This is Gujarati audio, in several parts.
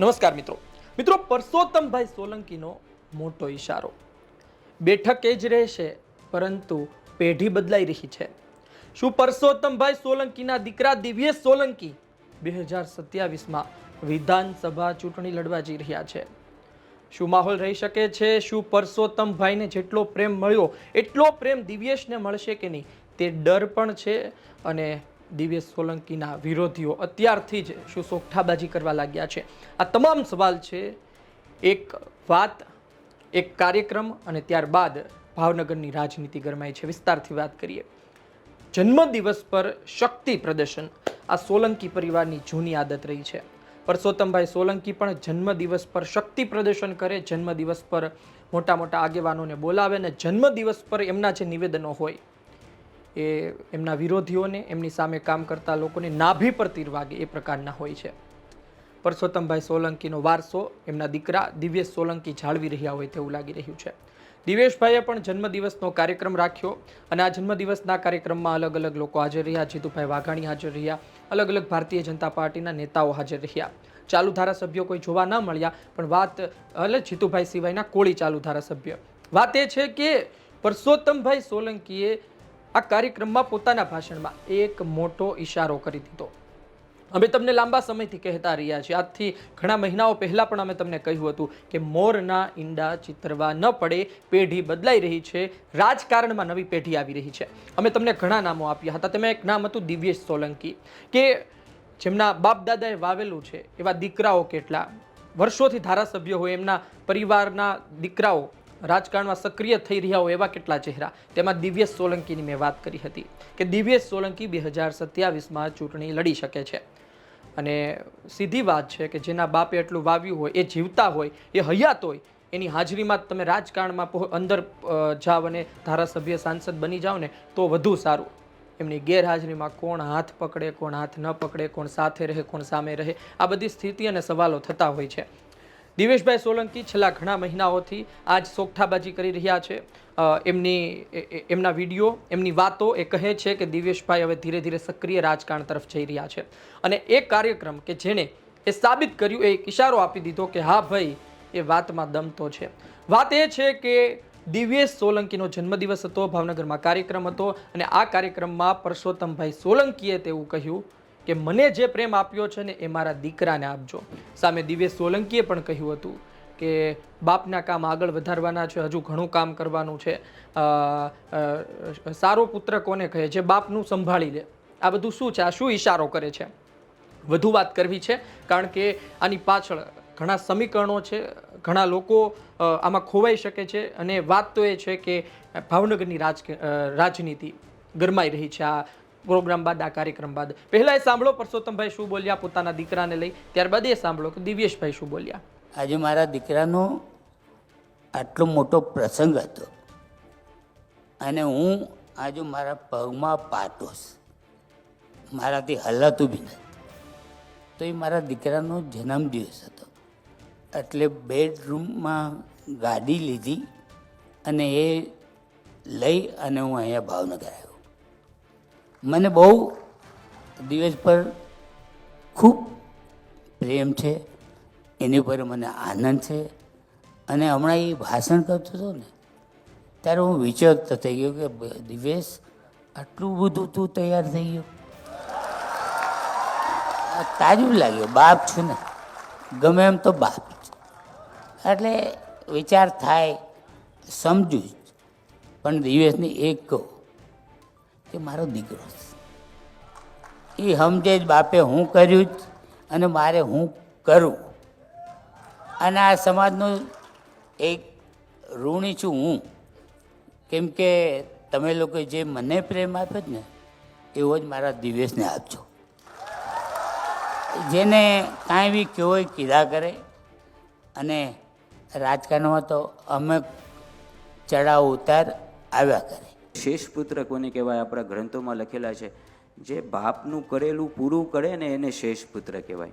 નમસ્કાર મિત્રો. મિત્રો, પરસોત્તમભાઈ સોલંકીનો મોટો ઈશારો. બેઠક એ જ રહેશે, પરંતુ પેઢી બદલાઈ રહી છે. શું પરસોત્તમભાઈ સોલંકીના દીકરા દિવ્યેશ સોલંકી બે હજાર સત્યાવીસમાં વિધાનસભા ચૂંટણી લડવા જઈ રહ્યા છે? શું માહોલ રહી શકે છે? શું પરસોત્તમભાઈને જેટલો પ્રેમ મળ્યો, એટલો પ્રેમ દિવ્યેશને મળશે કે નહીં? તે ડર પણ છે અને દિવ્યેશ સોલંકીના વિરોધીઓ અત્યારથી જ શું સોગઠાબાજી કરવા લાગ્યા છે. આ તમામ સવાલ છે, એક વાત, એક કાર્યક્રમ અને ત્યારબાદ ભાવનગરની રાજનીતિ ગરમાઈ છે. વિસ્તારથી વાત કરીએ. જન્મદિવસ પર શક્તિ પ્રદર્શન. આ સોલંકી પરિવારની જૂની આદત રહી છે. પરસોત્તમભાઈ સોલંકી પણ જન્મદિવસ પર શક્તિ પ્રદર્શન કરે, જન્મદિવસ પર મોટા મોટા આગેવાનોને બોલાવે અને જન્મદિવસ પર એમના જે નિવેદનો હોય એ એમના વિરોધીઓને, એમની સામે કામ કરતા લોકોને નાભી પર તીર વાગે એ પ્રકારના હોય છે. પરસોત્તમભાઈ સોલંકીનો વારસો, એમના દીકરા દિવ્યેશ સોલંકી જાળવી રહ્યા હોય તેવું લાગી રહ્યું છે. દિવેશભાઈએ પણ જન્મદિવસનો કાર્યક્રમ રાખ્યો અને આ જન્મદિવસના કાર્યક્રમમાં અલગ અલગ લોકો હાજર રહ્યા. જીતુભાઈ વાઘાણી હાજર રહ્યા. અલગ અલગ ભારતીય જનતા પાર્ટીના નેતાઓ હાજર રહ્યા. ચાલુ ધારાસભ્યો કોઈ જોવા ન મળ્યા, પણ વાત એટલે જીતુભાઈ સિવાયના કોળી ચાલુ ધારાસભ્ય. વાત એ છે કે પરસોત્તમભાઈ સોલંકીએ આ કાર્યક્રમમાં પોતાના ભાષણમાં એક મોટો ઈશારો કરી દીધો. અમે તમને લાંબા સમયથી કહેતા રહ્યા છીએ. આજથી ઘણા મહિનાઓ પહેલાં પણ અમે તમને કહ્યું હતું કે મોરના ઈંડા ચિતરવા ન પડે, પેઢી બદલાઈ રહી છે, રાજકારણમાં નવી પેઢી આવી રહી છે. અમે તમને ઘણા નામો આપ્યા હતા. તેમાં એક નામ હતું દિવ્યેશ સોલંકી, કે જેમના બાપ દાદાએ વાવેલું છે એવા દીકરાઓ કેટલા. વર્ષોથી ધારાસભ્ય હોય, એમના પરિવારના દીકરાઓ રાજકારણમાં સક્રિય થઈ રહ્યા હોય એવા કેટલા ચહેરા. તેમાં દિવ્યેશ સોલંકીની મેં વાત કરી હતી કે દિવ્યેશ સોલંકી બે હજાર સત્યાવીસમાં ચૂંટણી લડી શકે છે. અને સીધી વાત છે કે જેના બાપે એટલું વાવ્યું હોય, એ જીવતા હોય, એ હયાત હોય, એની હાજરીમાં તમે રાજકારણમાં અંદર જાઓ અને ધારાસભ્ય સાંસદ બની જાઓ ને તો વધુ સારું. એમની ગેરહાજરીમાં કોણ હાથ પકડે, કોણ હાથ ન પકડે, કોણ સાથે રહે, કોણ સામે રહે, આ બધી સ્થિતિ અને સવાલો થતા હોય છે. દિવેશભાઈ સોલંકી છેલ્લા ઘણા મહિનાઓથી આજ સોગઠાબાજી કરી રહ્યા છે. એમની એમના વીડિયો, એમની વાતો એ કહે છે કે દિવેશભાઈ હવે ધીરે ધીરે સક્રિય રાજકારણ તરફ જઈ રહ્યા છે. અને એ કાર્યક્રમ કે જેણે એ સાબિત કર્યું, એ ઇશારો આપી દીધો કે હા ભાઈ, એ વાતમાં દમ તો છે. વાત એ છે કે દિવ્યેશ સોલંકીનો જન્મદિવસ હતો, ભાવનગરમાં કાર્યક્રમ હતો અને આ કાર્યક્રમમાં પરસોત્તમભાઈ સોલંકીએ તેવું કહ્યું કે મને જે પ્રેમ આપ્યો છે ને એ મારા દીકરાને આપજો. સામે દિવેશ સોલંકીએ પણ કહ્યું હતું કે, બાપના કામ આગળ વધારવાના છે, હજુ ઘણું કામ કરવાનું છે. સારો પુત્ર કોને કહે છે? બાપનું સંભાળી લે. આ બધું શું છે? આ શું ઈશારો કરે છે? વધુ વાત કરવી છે, કારણ કે આની પાછળ ઘણા સમીકરણો છે, ઘણા લોકો આમાં ખોવાઈ શકે છે અને વાત તો એ છે કે ભાવનગરની રાજ રાજનીતિ ગરમાઈ રહી છે. આ પ્રોગ્રામ બાદ, આ કાર્યક્રમ બાદ. પહેલા એ સાંભળો, પરસોત્તમભાઈ શું બોલ્યા, પોતાના દીકરાને લઈ. ત્યારબાદ એ સાંભળો કે દિવ્યેશભાઈ શું બોલ્યા. આજે મારા દીકરાનો આટલો મોટો પ્રસંગ હતો અને હું આજે મારા પગમાં પાટોશ. મારાથી હલાતું બી નથી. તો એ મારા દીકરાનો જન્મદિવસ હતો. એટલે બેડરૂમમાં ગાડી લીધી અને એ લઈ અને હું અહીંયા ભાવનગર આવ્યો. મને બહુ દિવસ પર ખૂબ પ્રેમ છે, એની પર મને આનંદ છે. અને હમણાં એ ભાષણ કરતો હતો ને, ત્યારે હું વિચારતો થઈ ગયો કે દિવેશ, આટલું બધું તું તૈયાર થઈ ગયો. તાજું લાગ્યું, બાપ છું ને. ગમે એમ તો બાપ છે એટલે વિચાર થાય, સમજું પણ દિવેશની એક કહું કે મારો દીકરો એ સમજે જ બાપે હું કર્યું જ અને મારે હું કરું. અને આ સમાજનો એક ઋણી છું હું. કેમ કે તમે લોકો જે મને પ્રેમ આપ્યો ને, એવો જ મારા દિવેશને આપજો. જેને કાંઈ બી કેવો કીધા કરે. અને રાજકારણમાં તો અમે ચડાવ ઉતાર આવ્યા કરે. શેષ પુત્ર કોને કહેવાય? આપણા ગ્રંથોમાં લખેલા છે. જે બાપનું કરેલું પૂરું કરે ને એને શેષ પુત્ર કહેવાય.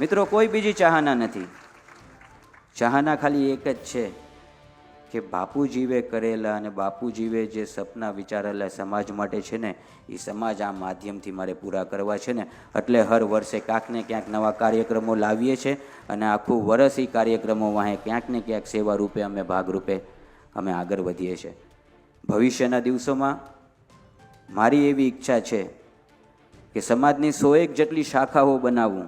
મિત્રો, કોઈ બીજી ચાહના નથી. ચાહના ખાલી એક જ છે કે બાપુજીવે કરેલા અને બાપુજીવે જે સપના વિચારેલા સમાજ માટે છે ને એ સમાજ આ માધ્યમથી મારે પૂરા કરવા છે ને. એટલે હર વર્ષે ક્યાંક ને ક્યાંક નવા કાર્યક્રમો લાવીએ છીએ અને આખું વર્ષ એ કાર્યક્રમો વાહે ક્યાંક ને ક્યાંક સેવા રૂપે અમે ભાગરૂપે અમે આગળ વધીએ છીએ ભવિષ્યના દિવસોમાં મારી એવી ઈચ્છા છે કે સમાજની સો એક જેટલી શાખાઓ બનાવવું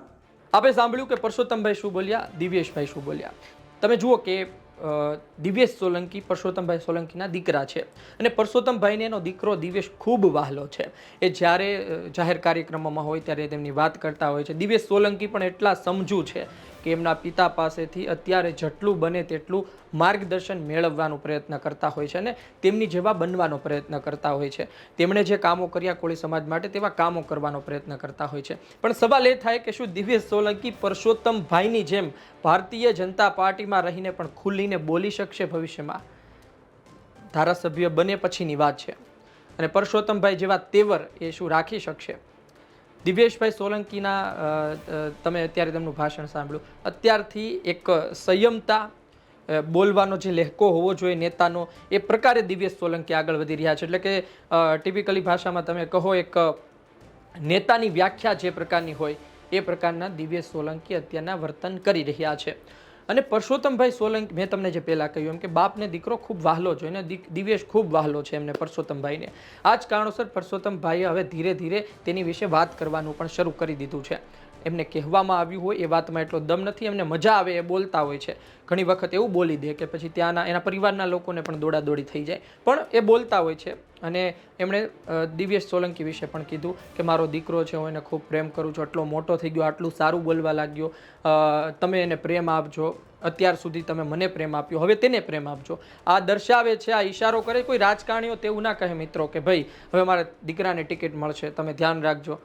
આપણે સાંભળ્યું કે પરસોત્તમભાઈ શું બોલ્યા, દિવ્યેશભાઈ શું બોલ્યા? તમે જુઓ કે દિવ્યેશ સોલંકી પરસોત્તમભાઈ સોલંકીના દીકરા છે અને પરસોત્તમભાઈને એનો દીકરો દિવ્યેશ ખૂબ વહાલો છે. એ જ્યારે જાહેર કાર્યક્રમોમાં હોય ત્યારે તેમની વાત કરતા હોય છે. દિવ્યેશ સોલંકી પણ એટલા સમજુ છે કે એમના પિતા પાસેથી અત્યારે જેટલું બને તેટલું માર્ગદર્શન મેળવવાનો પ્રયત્ન કરતા હોય છે અને તેમની જેવા બનવાનો પ્રયત્ન કરતા હોય છે. તેમણે જે કામો કર્યા કોળી સમાજ માટે તેવા કામો કરવાનો પ્રયત્ન કરતા હોય છે. પણ સવાલ એ થાય કે શું દિવ્ય સોલંકી પરસોત્તમભાઈની જેમ ભારતીય જનતા પાર્ટીમાં રહીને પણ ખુલીને બોલી શકશે ભવિષ્યમાં? ધારાસભ્ય બને પછીની વાત છે. અને પરસોત્તમભાઈ જેવા તેવર એ શું રાખી શકશે? દિવ્યેશભાઈ સોલંકીના તમે અત્યારે તેમનું ભાષણ સાંભળ્યું. અત્યારથી એક સંયમતા બોલવાનો જે લહેકો હોવો જોઈએ નેતાનો, એ પ્રકારે દિવ્યેશ સોલંકી આગળ વધી રહ્યા છે. એટલે કે ટિપિકલી ભાષામાં તમે કહો એક નેતાની વ્યાખ્યા જે પ્રકારની હોય, એ પ્રકારના દિવ્યેશ સોલંકી અત્યારના વર્તન કરી રહ્યા છે. અને પરસોત્તમભાઈ સોલંકી, મેં તમને જે પહેલાં કહ્યું એમ કે બાપને દીકરો ખૂબ વહાલો છે અને દિવેશ ખૂબ વહાલો છે એમને પરસોત્તમભાઈને. આ જ કારણોસર પરસોત્તમભાઈએ હવે ધીરે ધીરે તેની વિશે વાત કરવાનું પણ શરૂ કરી દીધું છે. એમને કહેવામાં આવ્યું હોય એ વાતમાં એટલો દમ નથી, એમને મજા આવે એ બોલતા હોય છે. ઘણી વખત એવું બોલી દે કે પછી ત્યાંના, એના પરિવારના લોકોને પણ દોડાદોડી થઈ જાય. પણ એ બોલતા હોય છે અને એમણે દિવ્યેશ સોલંકી વિશે પણ કીધું કે મારો દીકરો છે, હું એને ખૂબ પ્રેમ કરું છું, આટલો મોટો થઈ ગયો, આટલું સારું બોલવા લાગ્યો. તમે એને પ્રેમ આપજો, અત્યાર સુધી તમે મને પ્રેમ આપ્યો, હવે તેને પ્રેમ આપજો. આ દર્શાવે છે, આ ઈશારો કરે, કોઈ રાજકારણીઓ તેવું ના કહે મિત્રો કે ભાઈ, હવે મારા દીકરાને ટિકિટ મળશે, તમે ધ્યાન રાખજો.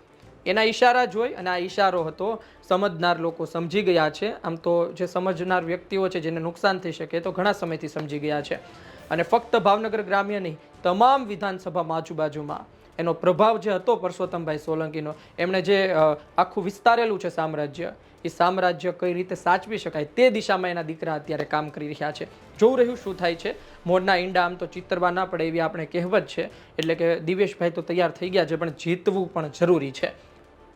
એના ઈશારા જોઈ અને આ ઈશારો હતો. સમજનાર લોકો સમજી ગયા છે. આમ તો જે સમજનાર વ્યક્તિઓ છે જેને નુકસાન થઈ શકે તો ઘણા સમયથી સમજી ગયા છે. અને ફક્ત ભાવનગર ગ્રામ્ય નહીં, તમામ વિધાનસભામાં આજુબાજુમાં એનો પ્રભાવ જે હતો પરસોત્તમભાઈ સોલંકીનો, એમણે જે આખું વિસ્તારેલું છે સામ્રાજ્ય, એ સામ્રાજ્ય કઈ રીતે સાચવી શકાય તે દિશામાં એના દીકરા અત્યારે કામ કરી રહ્યા છે. જોવું રહ્યું શું થાય છે? મોરના ઈંડા આમ તો ચિતરવા ના પડે એવી આપણે કહેવત છે. એટલે કે દિવેશભાઈ તો તૈયાર થઈ ગયા છે, પણ જીતવું પણ જરૂરી છે.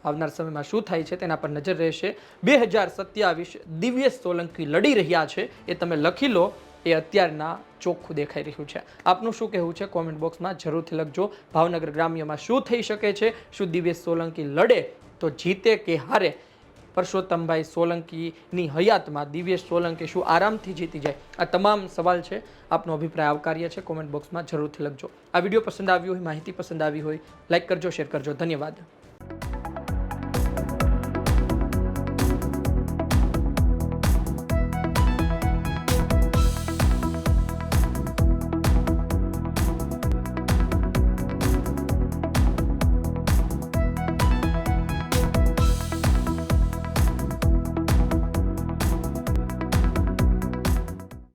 આવનાર સમયમાં શું થાય છે તેના પર નજર રહેશે. બે હજાર સત્યાવીસ દિવ્યેશ સોલંકી લડી રહ્યા છે. એ તમે લખી લો. એ અત્યારના ચોખ્ખું દેખાઈ રહ્યું છે. આપનું શું કહેવું છે? કોમેન્ટ બોક્સમાં જરૂરથી લખજો. ભાવનગર ગ્રામ્યમાં શું થઈ શકે છે? શું દિવ્યેશ સોલંકી લડે? તો જીતે કે હારે? પરસોત્તમભાઈ સોલંકીની હયાતમાં દિવ્યેશ સોલંકી શું આરામથી જીતી જાય? આ તમામ સવાલ છે. આપનો અભિપ્રાય આવકાર્ય છે. કોમેન્ટ બોક્સમાં જરૂરથી લખજો. આ વીડિયો પસંદ આવ્યો હોય, માહિતી પસંદ આવી હોય લાઇક કરજો, શેર કરજો. ધન્યવાદ.